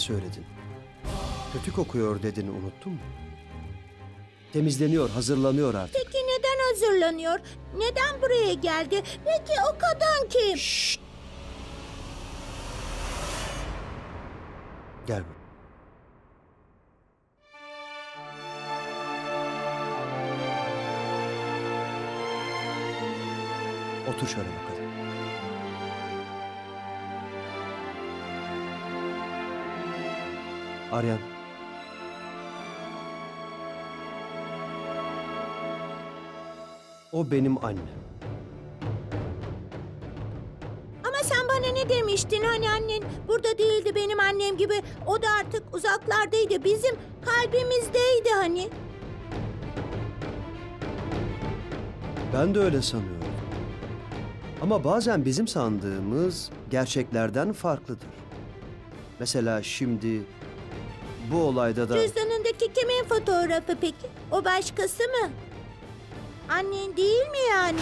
söyledin. Kötü kokuyor dedin unuttun mu? Temizleniyor, hazırlanıyor artık. Peki neden hazırlanıyor? Neden buraya geldi? Peki o kadın kim? Şşt! Gel buraya. Otur şöyle bakalım. Aryan. O benim annem. Ama sen bana ne demiştin? Hani annen burada değildi benim annem gibi. O da artık uzaklardaydı. Bizim kalbimizdeydi hani. Ben de öyle sanıyorum. Ama bazen bizim sandığımız gerçeklerden farklıdır. Mesela şimdi bu olayda da Cüzdanındaki kimin fotoğrafı peki? O başkası mı? Annen değil mi yani?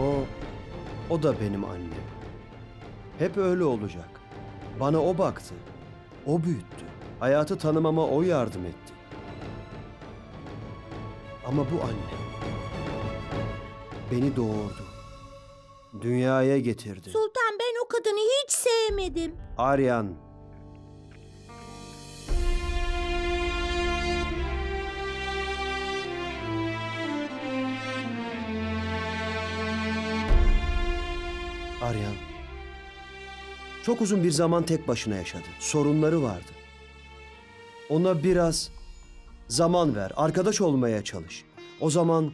o o da benim annem. Hep öyle olacak. Bana o baktı. O büyüttü. Hayatı tanımama o yardım etti. Ama bu annem beni doğurdu. Dünyaya getirdi. Sultan ben o kadını hiç sevmedim. Aryan. Aryan. Çok uzun bir zaman tek başına yaşadı. Sorunları vardı. Ona biraz zaman ver, arkadaş olmaya çalış. O zaman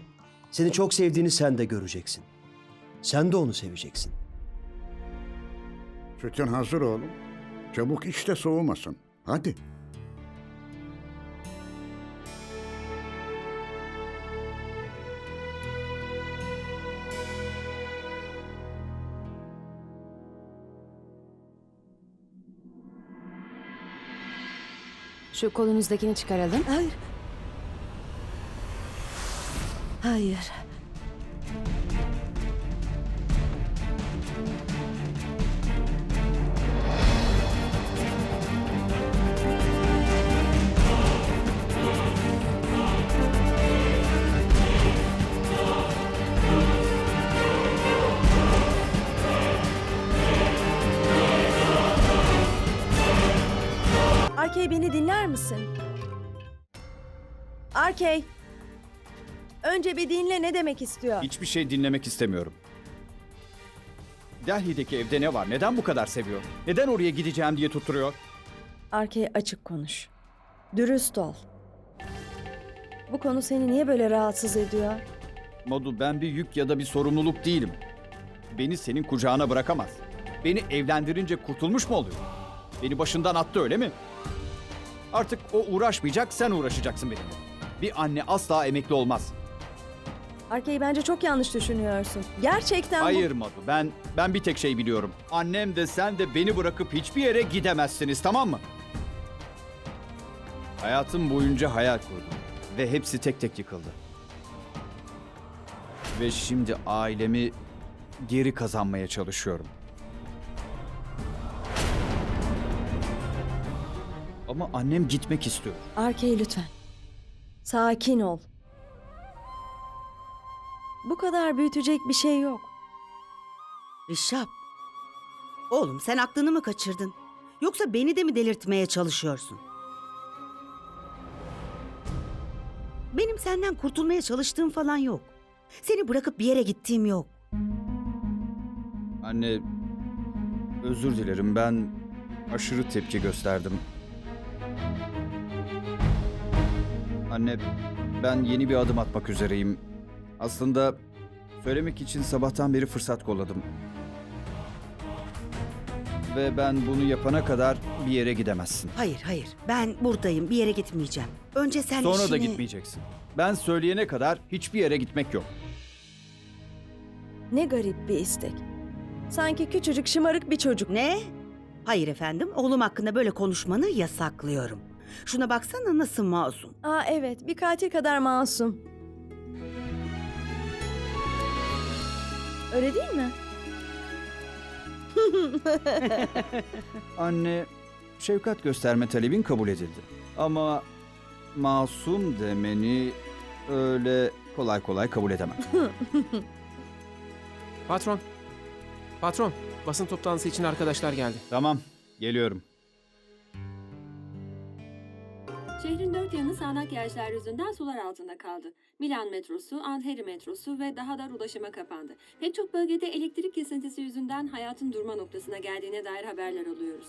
seni çok sevdiğini sen de göreceksin. Sen de onu seveceksin. Sütün hazır oğlum. Çabuk iç de soğumasın. Hadi. Şu kolunuzdakini çıkaralım. Hayır. Hayır. Misin? Arkey. Önce bir dinle ne demek istiyor. Hiçbir şey dinlemek istemiyorum. Delhi'deki evde ne var? Neden bu kadar seviyor? Neden oraya gideceğim diye tutturuyor? Arkey açık konuş. Dürüst ol. Bu konu seni niye böyle rahatsız ediyor? Madu ben bir yük ya da bir sorumluluk değilim. Beni senin kucağına bırakamaz. Beni evlendirince kurtulmuş mu oluyor? Beni başından attı öyle mi? Artık o uğraşmayacak, sen uğraşacaksın benimle. Bir anne asla emekli olmaz. Arkey bence çok yanlış düşünüyorsun. Gerçekten bu- Hayır Madu, ben ben bir tek şey biliyorum. Annem de sen de beni bırakıp hiçbir yere gidemezsiniz, tamam mı? Hayatım boyunca hayal kurdum ve hepsi tek tek yıkıldı. Ve şimdi ailemi geri kazanmaya çalışıyorum. Ama annem gitmek istiyor. Arkey lütfen. Sakin ol. Bu kadar büyütecek bir şey yok. Rişap. Oğlum sen aklını mı kaçırdın? Yoksa beni de mi delirtmeye çalışıyorsun? Benim senden kurtulmaya çalıştığım falan yok. Seni bırakıp bir yere gittiğim yok. Anne, özür dilerim ben aşırı tepki gösterdim. Anne, ben yeni bir adım atmak üzereyim. Aslında söylemek için sabahtan beri fırsat kolladım. Ve ben bunu yapana kadar bir yere gidemezsin. Hayır hayır ben buradayım bir yere gitmeyeceğim. Önce sen Sonra işini... da gitmeyeceksin. Ben söyleyene kadar hiçbir yere gitmek yok. Ne garip bir istek. Sanki küçücük şımarık bir çocuk. Ne? Hayır efendim oğlum hakkında böyle konuşmanı yasaklıyorum. Şuna baksana nasıl masum. Aa evet, bir katil kadar masum. Öyle değil mi? Anne, şefkat gösterme talebin kabul edildi. Ama masum demeni öyle kolay kolay kabul edemem. Patron. Patron, basın toplantısı için arkadaşlar geldi. tamam, geliyorum. Şehrin dört yanı sağanak yağışlar yüzünden sular altında kaldı. Milan metrosu, Andheri metrosu ve daha da ulaşıma kapandı. Pek çok bölgede elektrik kesintisi yüzünden hayatın durma noktasına geldiğine dair haberler alıyoruz.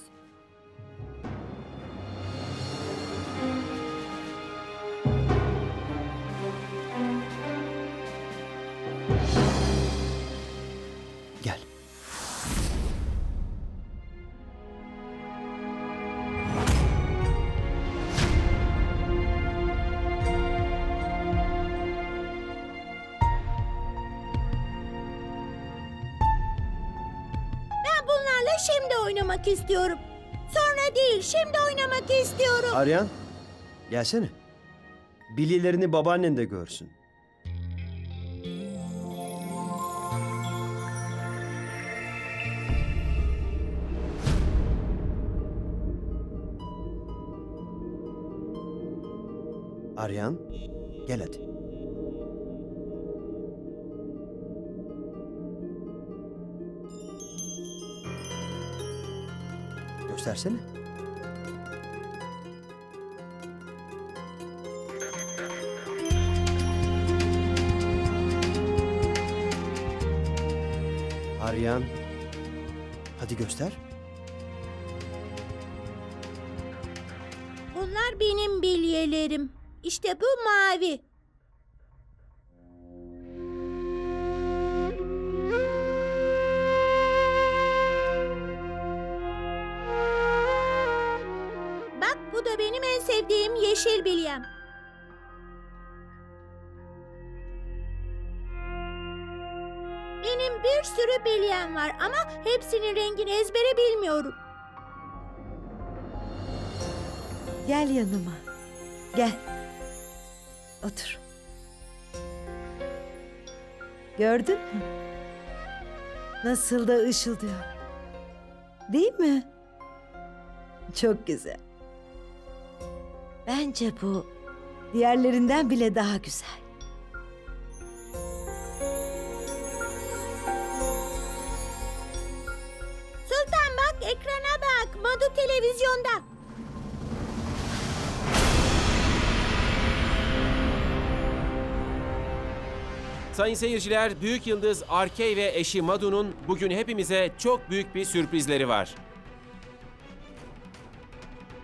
Oynamak istiyorum. Sonra değil, şimdi oynamak istiyorum. Aryan, gelsene. Billy'lerini babaannen de görsün. Aryan, gel hadi. Göstersene. Aryan, hadi göster. Bunlar benim bilyelerim. İşte bu mavi. Sevdiğim yeşil bilyem. Benim bir sürü bilyem var ama hepsinin rengini ezbere bilmiyorum. Gel yanıma. Gel. Otur. Gördün mü? Nasıl da ışıldıyor. Değil mi? Çok güzel. Bence bu diğerlerinden bile daha güzel. Sultan bak ekrana bak. Madu televizyonda. Sayın seyirciler, büyük yıldız Arkey ve eşi Madu'nun bugün hepimize çok büyük bir sürprizleri var.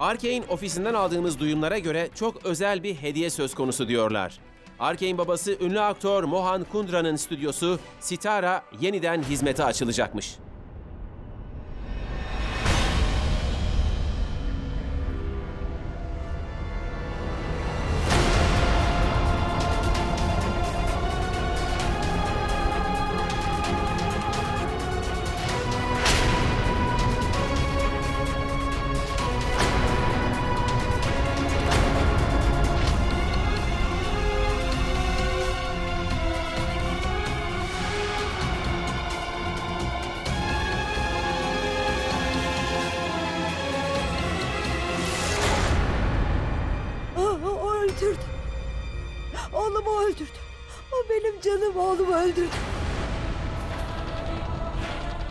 Arkey'in ofisinden aldığımız duyumlara göre çok özel bir hediye söz konusu diyorlar. Arkey'in babası ünlü aktör Mohan Kundra'nın stüdyosu Sitara yeniden hizmete açılacakmış. Benim canım oğlumu öldürdü.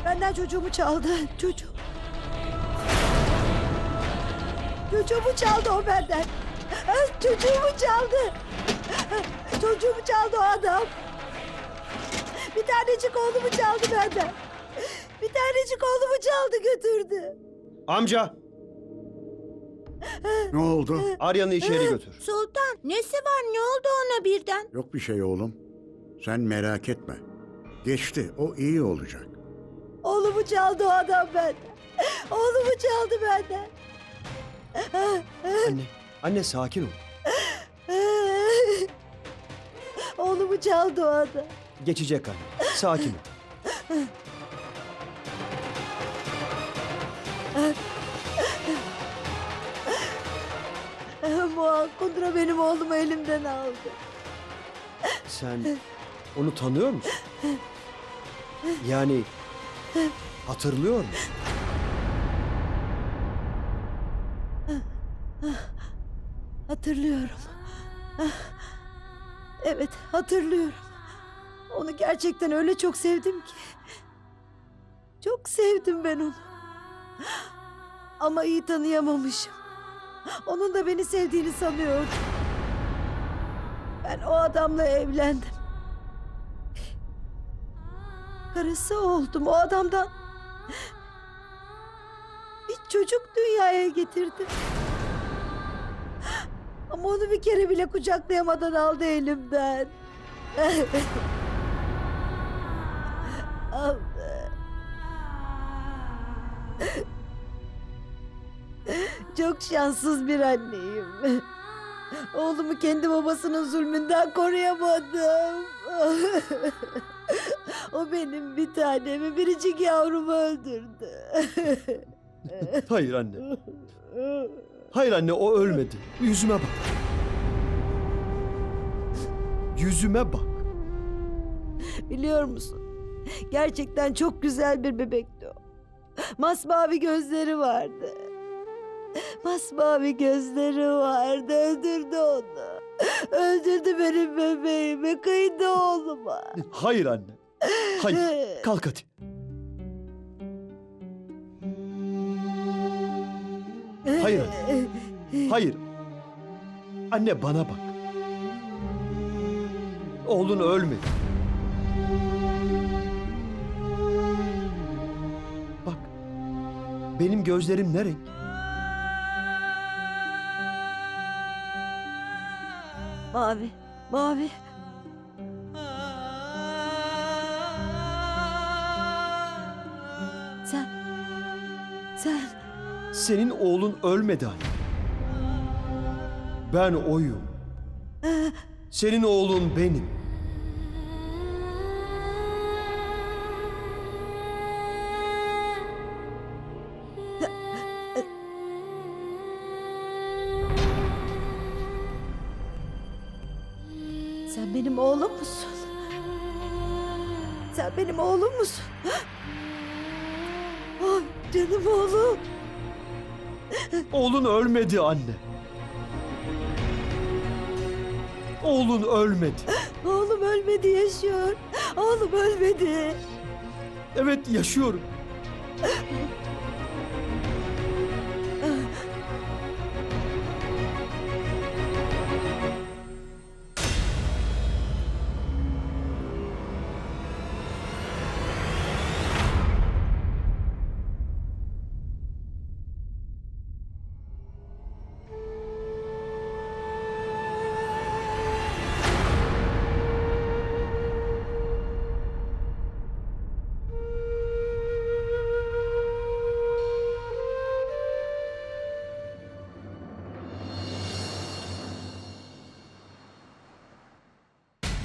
Benden çocuğumu çaldı. Çocuğum. Çocuğumu çaldı o benden. Çocuğumu çaldı. Çocuğumu çaldı o adam. Bir tanecik oğlumu çaldı benden. Bir tanecik oğlumu çaldı götürdü. Amca, Ne oldu? Aryan'ı içeri götür. Sultan nesi var ne oldu ona birden? Yok bir şey oğlum. Sen merak etme. Geçti. O iyi olacak. Oğlumu çaldı o adam benden. Oğlumu çaldı benden. Anne, anne sakin ol. Oğlumu çaldı o adam. Geçecek anne. Sakin ol. Mohan Kundra benim oğlumu elimden aldı. Sen onu tanıyor musun? Yani hatırlıyor musun? Hatırlıyorum. Evet hatırlıyorum. Onu gerçekten öyle çok sevdim ki. Çok sevdim ben onu. Ama iyi tanıyamamışım. Onun da beni sevdiğini sanıyordum. Ben o adamla evlendim. Karısı oldum o adamdan. Bir çocuk dünyaya getirdim. Ama onu bir kere bile kucaklayamadan aldı elimden. aldı. Çok şanssız bir anneyim. Oğlumu kendi babasının zulmünden koruyamadım. O benim bir tanemi biricik yavrumu öldürdü. Hayır anne. Hayır anne o ölmedi. Yüzüme bak. Yüzüme bak. Biliyor musun? Gerçekten çok güzel bir bebekti o. Masmavi gözleri vardı. Masmavi gözleri vardı. Öldürdü onu. Öldürdü benim bebeğimi. Kıydı oğluma. Hayır anne. Hayır. Kalk hadi. Hayır anne. Hayır. Anne bana bak. Oğlun ölmedi. Bak. Benim gözlerim ne renk? Mavi. Mavi. Senin oğlun ölmedi anne. Ben oyum. Senin oğlun benim. Sen benim oğlum musun? Sen benim oğlum musun? Ay canım oğlum. Oğlun ölmedi anne. Oğlun ölmedi. Oğlum ölmedi yaşıyor. Oğlum ölmedi. Evet yaşıyorum.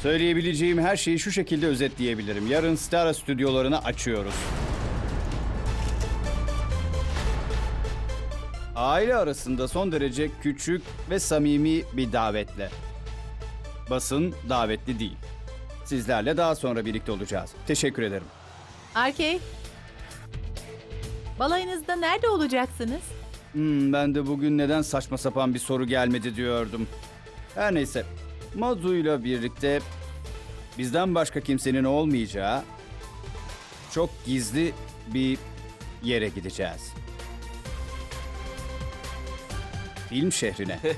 Söyleyebileceğim her şeyi şu şekilde özetleyebilirim. Yarın Stara stüdyolarını açıyoruz. Aile arasında son derece küçük ve samimi bir davetle. Basın davetli değil. Sizlerle daha sonra birlikte olacağız. Teşekkür ederim. Arkey. Balayınızda nerede olacaksınız? Hmm, ben de bugün neden saçma sapan bir soru gelmedi diyordum. Her neyse. Mazu'yla birlikte bizden başka kimsenin olmayacağı çok gizli bir yere gideceğiz. Film şehrine.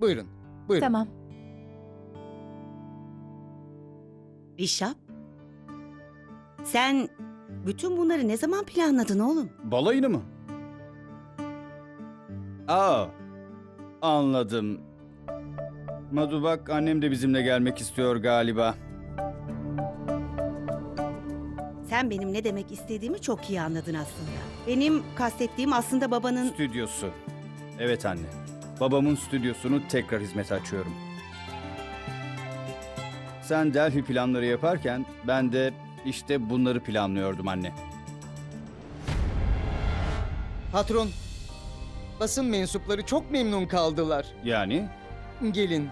buyurun. Buyurun. Tamam. Rişap. Sen bütün bunları ne zaman planladın oğlum? Balayını mı? Aa, anladım. Madu bak annem de bizimle gelmek istiyor galiba. Sen benim ne demek istediğimi çok iyi anladın aslında. Benim kastettiğim aslında babanın... Stüdyosu. Evet anne. Babamın stüdyosunu tekrar hizmete açıyorum. Sen Delphi planları yaparken ben de işte bunları planlıyordum anne. Patron, basın mensupları çok memnun kaldılar. Yani? Gelin.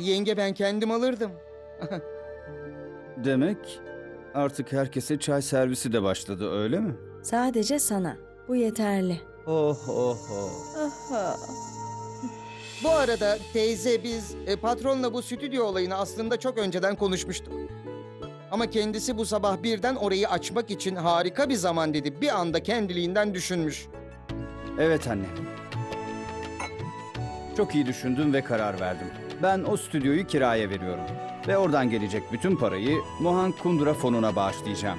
Yenge ben kendim alırdım. Demek artık herkese çay servisi de başladı öyle mi? Sadece sana. Bu yeterli. Oh oh oh. Bu arada teyze biz e, patronla bu stüdyo olayını aslında çok önceden konuşmuştuk. Ama kendisi bu sabah birden orayı açmak için harika bir zaman dedi. Bir anda kendiliğinden düşünmüş. Evet anne. Çok iyi düşündüm ve karar verdim. Ben o stüdyoyu kiraya veriyorum. Ve oradan gelecek bütün parayı Mohan Kundra fonuna bağışlayacağım.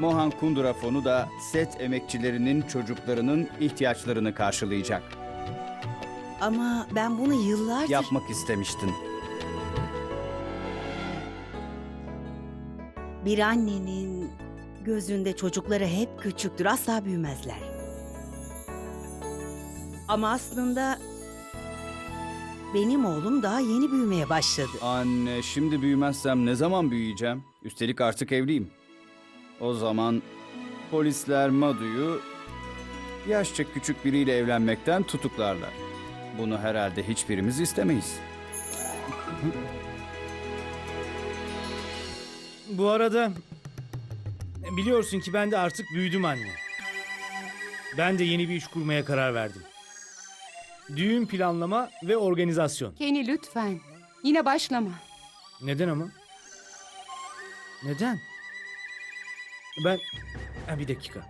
Mohan Kundra fonu da set emekçilerinin çocuklarının ihtiyaçlarını karşılayacak. Ama ben bunu yıllardır... Yapmak istemiştin. Bir annenin gözünde çocukları hep küçüktür, asla büyümezler. Ama aslında benim oğlum daha yeni büyümeye başladı. Anne, şimdi büyümezsem ne zaman büyüyeceğim? Üstelik artık evliyim. O zaman polisler Madu'yu yaşça küçük biriyle evlenmekten tutuklarlar. Bunu herhalde hiçbirimiz istemeyiz. Bu arada biliyorsun ki ben de artık büyüdüm anne. Ben de yeni bir iş kurmaya karar verdim. Düğün planlama ve organizasyon. Kenny lütfen. Yine başlama. Neden ama? Neden? Ben... Ha, bir dakika.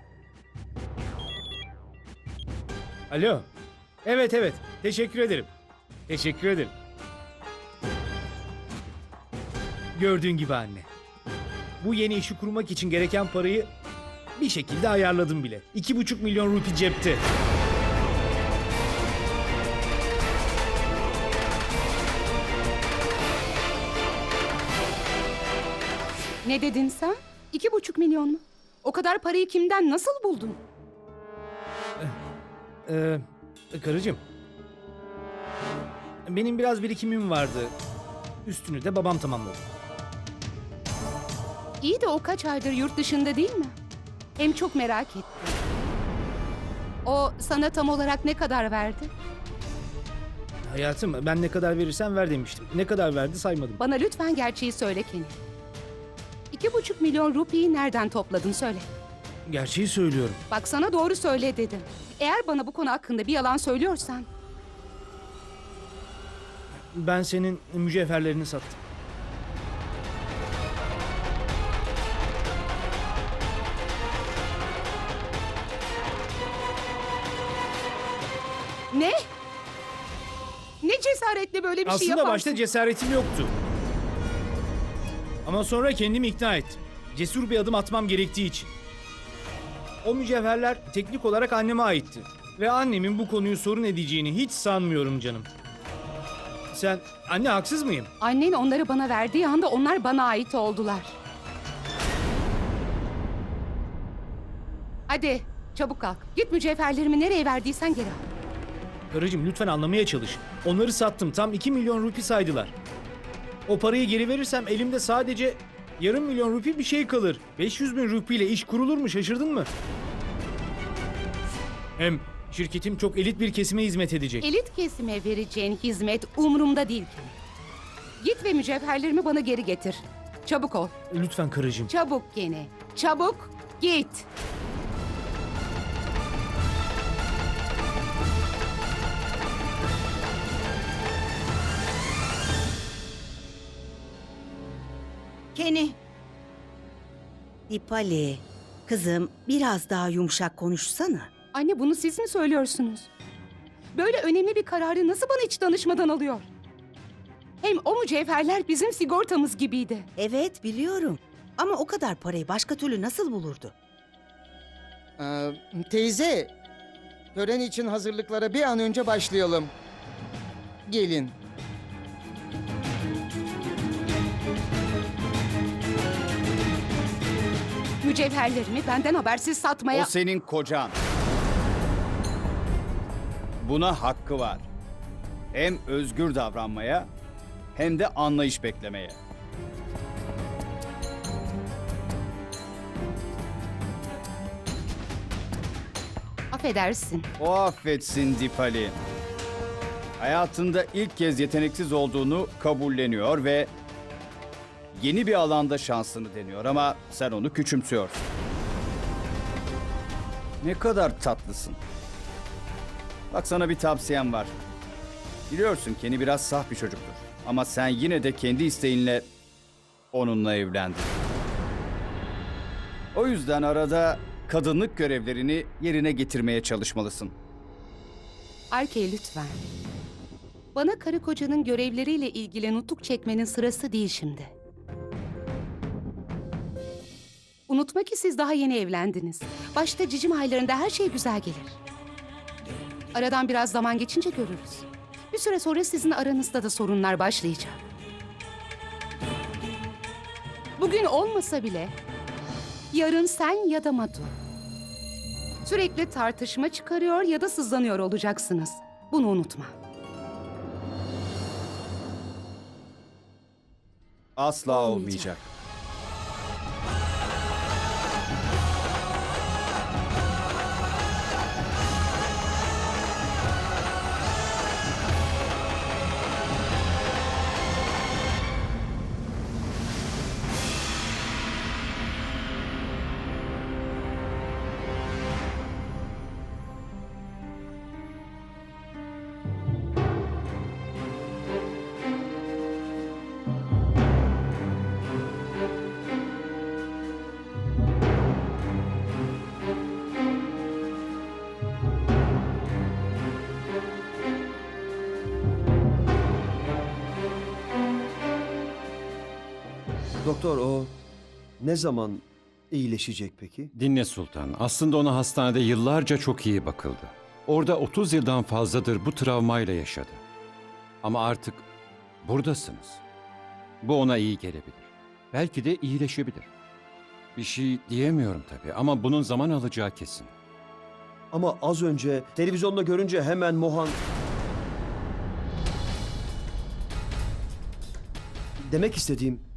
Alo. Evet evet. Teşekkür ederim. Teşekkür ederim. Gördüğün gibi anne. Bu yeni işi kurmak için gereken parayı bir şekilde ayarladım bile. İki buçuk milyon rupi cepte. Ne dedin sen? İki buçuk milyon mu? O kadar parayı kimden nasıl buldun? Ee, karıcığım. Benim biraz birikimim vardı. Üstünü de babam tamamladı. İyi de o kaç aydır yurt dışında değil mi? Hem çok merak ettim. O sana tam olarak ne kadar verdi? Hayatım ben ne kadar verirsen ver demiştim. Ne kadar verdi saymadım. Bana lütfen gerçeği söyle Kenny. İki buçuk milyon rupiyi nereden topladın söyle. Gerçeği söylüyorum. Bak sana doğru söyle dedim. Eğer bana bu konu hakkında bir yalan söylüyorsan Ben senin mücevherlerini sattım. ne? Ne cesaretle böyle bir şey Aslında yaparsın? başta cesaretim yoktu. Ama sonra kendimi ikna ettim. Cesur bir adım atmam gerektiği için. O mücevherler teknik olarak anneme aitti. Ve annemin bu konuyu sorun edeceğini hiç sanmıyorum canım. Sen, anne haksız mıyım? Annen onları bana verdiği anda onlar bana ait oldular. Hadi çabuk kalk. Git mücevherlerimi nereye verdiysen geri al. Karıcığım lütfen anlamaya çalış. Onları sattım. Tam 2 milyon rupi saydılar. O parayı geri verirsem elimde sadece yarım milyon rupi bir şey kalır. 500 bin rupi ile iş kurulur mu şaşırdın mı? Hem şirketim çok elit bir kesime hizmet edecek. Elit kesime vereceğin hizmet umurumda değil ki. Git ve mücevherlerimi bana geri getir. Çabuk ol. Lütfen karıcığım. Çabuk gene. Çabuk git. Kenny. Dipali, kızım biraz daha yumuşak konuşsana. Anne bunu siz mi söylüyorsunuz? Böyle önemli bir kararı nasıl bana hiç danışmadan alıyor? Hem o mücevherler bizim sigortamız gibiydi. Evet biliyorum. Ama o kadar parayı başka türlü nasıl bulurdu? Ee, teyze, tören için hazırlıklara bir an önce başlayalım. Gelin. Mücevherlerimi benden habersiz satmaya... O senin kocan. Buna hakkı var. Hem özgür davranmaya hem de anlayış beklemeye. Affedersin. O affetsin Dipali. Hayatında ilk kez yeteneksiz olduğunu kabulleniyor ve yeni bir alanda şansını deniyor ama sen onu küçümsüyorsun. Ne kadar tatlısın. Bak sana bir tavsiyem var. Biliyorsun Kenny biraz saf bir çocuktur. Ama sen yine de kendi isteğinle onunla evlendin. O yüzden arada kadınlık görevlerini yerine getirmeye çalışmalısın. Arkey lütfen. Bana karı kocanın görevleriyle ilgili nutuk çekmenin sırası değil şimdi. Unutma ki siz daha yeni evlendiniz. Başta cicim aylarında her şey güzel gelir. Aradan biraz zaman geçince görürüz. Bir süre sonra sizin aranızda da sorunlar başlayacak. Bugün olmasa bile yarın sen ya da Madu. Sürekli tartışma çıkarıyor ya da sızlanıyor olacaksınız. Bunu unutma. Asla Olmayacak. Doktor o ne zaman iyileşecek peki? Dinle Sultan. Aslında ona hastanede yıllarca çok iyi bakıldı. Orada 30 yıldan fazladır bu travmayla yaşadı. Ama artık buradasınız. Bu ona iyi gelebilir. Belki de iyileşebilir. Bir şey diyemiyorum tabii ama bunun zaman alacağı kesin. Ama az önce televizyonda görünce hemen Mohan... Demek istediğim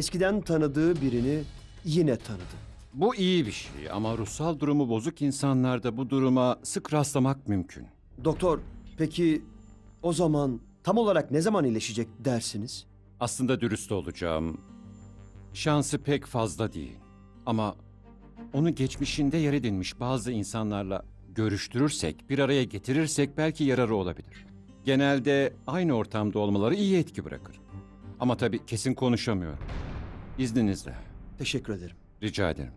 eskiden tanıdığı birini yine tanıdı. Bu iyi bir şey ama ruhsal durumu bozuk insanlarda bu duruma sık rastlamak mümkün. Doktor peki o zaman tam olarak ne zaman iyileşecek dersiniz? Aslında dürüst olacağım. Şansı pek fazla değil. Ama onu geçmişinde yer edinmiş bazı insanlarla görüştürürsek, bir araya getirirsek belki yararı olabilir. Genelde aynı ortamda olmaları iyi etki bırakır. Ama tabii kesin konuşamıyorum. İzninizle. Teşekkür ederim. Rica ederim.